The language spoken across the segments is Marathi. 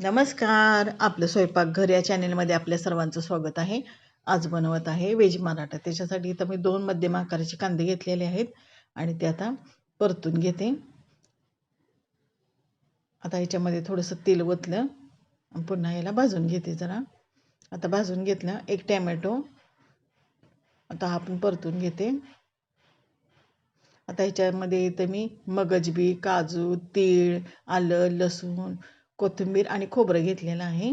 नमस्कार. आपलं स्वयंपाकघर या चॅनेलमध्ये आपल्या सर्वांचं स्वागत आहे. आज बनवत आहे व्हेज मराठा. त्याच्यासाठी इथं मी दोन मध्यम आकाराचे कांदे घेतलेले आहेत आणि ते आता परतून घेते. आता ह्याच्यामध्ये थोडंसं तेल ओतलं. पुन्हा याला भाजून घेते जरा. आता भाजून घेतलं एक टॅमॅटो. आता आपण परतून घेते. आता ह्याच्यामध्ये इथं मी मगजबी काजू तीळ आलं लसूण कोथिंबीर आणि खोबरं घेतलेलं आहे.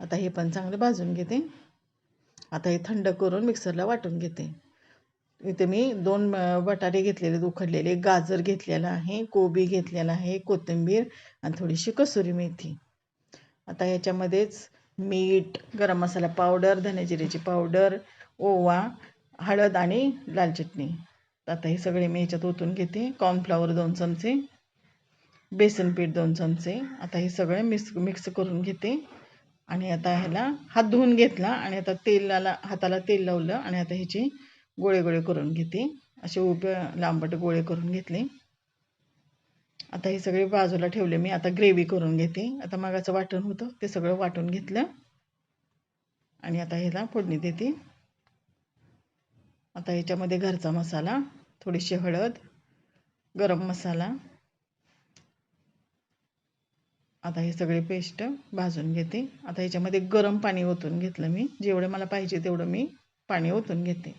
आता हे पण चांगलं भाजून घेते. आता हे थंड करून मिक्सरला वाटून घेते. इथे मी दोन बटाटे घेतलेले उखडलेले गाजर घेतलेला आहे कोबी घेतलेला आहे कोथिंबीर आणि थोडीशी कसुरी मेथी. आता ह्याच्यामध्येच मीठ गरम मसाला पावडर धनेजिऱ्याची पावडर ओवा हळद आणि लाल चटणी. आता हे सगळे मी याच्यात ओतून घेते. कॉर्नफ्लॉवर दोन चमचे. बेसन पीठ दोन चमचे. आता हे सगळं मिक्स मिक्स करून घेते. आणि आता ह्याला हात धुवून घेतला आणि आता तेलाला हाताला तेल लावलं आणि आता ह्याचे गोळे गोळे करून घेते. असे उभे लांबट गोळे करून घेतले. आता हे सगळे बाजूला ठेवले मी. आता ग्रेव्ही करून घेते. आता मागाचं वाटण होतं. ते सगळं वाटून घेतलं. आणि आता ह्याला फोडणी देते. आता ह्याच्यामध्ये घरचा मसाला थोडीशी हळद गरम मसाला आता हे सगळे पेस्ट भाजून घेते. आता ह्याच्यामध्ये गरम पाणी ओतून घेतलं मी. जेवढं मला पाहिजे तेवढं मी पाणी ओतून घेते.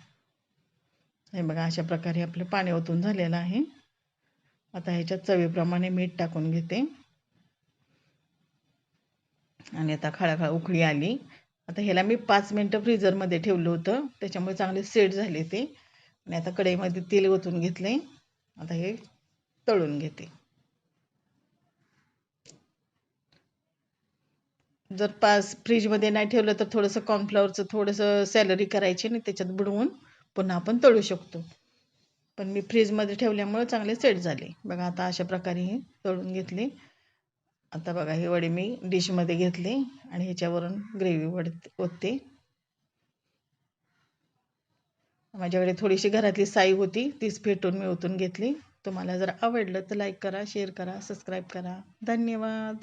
हे बघा अशा प्रकारे आपलं पाणी ओतून झालेलं आहे. आता ह्याच्यात चवीप्रमाणे मीठ टाकून घेते. आणि आता खळाखळा उकळी आली. आता ह्याला मी पाच मिनटं फ्रीजरमध्ये ठेवलं होतं. त्याच्यामुळे चांगले सेट झाले ते. आणि आता कढईमध्ये तेल ओतून घेतले आता हे तळून घेते. जर पास फ्रीजमध्ये नाही ठेवलं तर थोडंसं कॉर्नफ्लॉवरचं थोडंसं सॅलरी करायची आणि त्याच्यात बुडवून पुन्हा आपण तळू शकतो. पण मी फ्रीजमध्ये ठेवल्यामुळं चांगले सेट झाले. बघा आता अशा प्रकारे हे तळून घेतले. आता बघा हे वडे मी डिशमध्ये घेतले आणि ह्याच्यावरून ग्रेव्ही वड ओतते. माझ्याकडे थोडीशी घरातली साई होती तीच फेटून मी ओतून घेतली. तुम्हाला जर आवडलं तर लाईक करा शेअर करा सबस्क्राईब करा. धन्यवाद!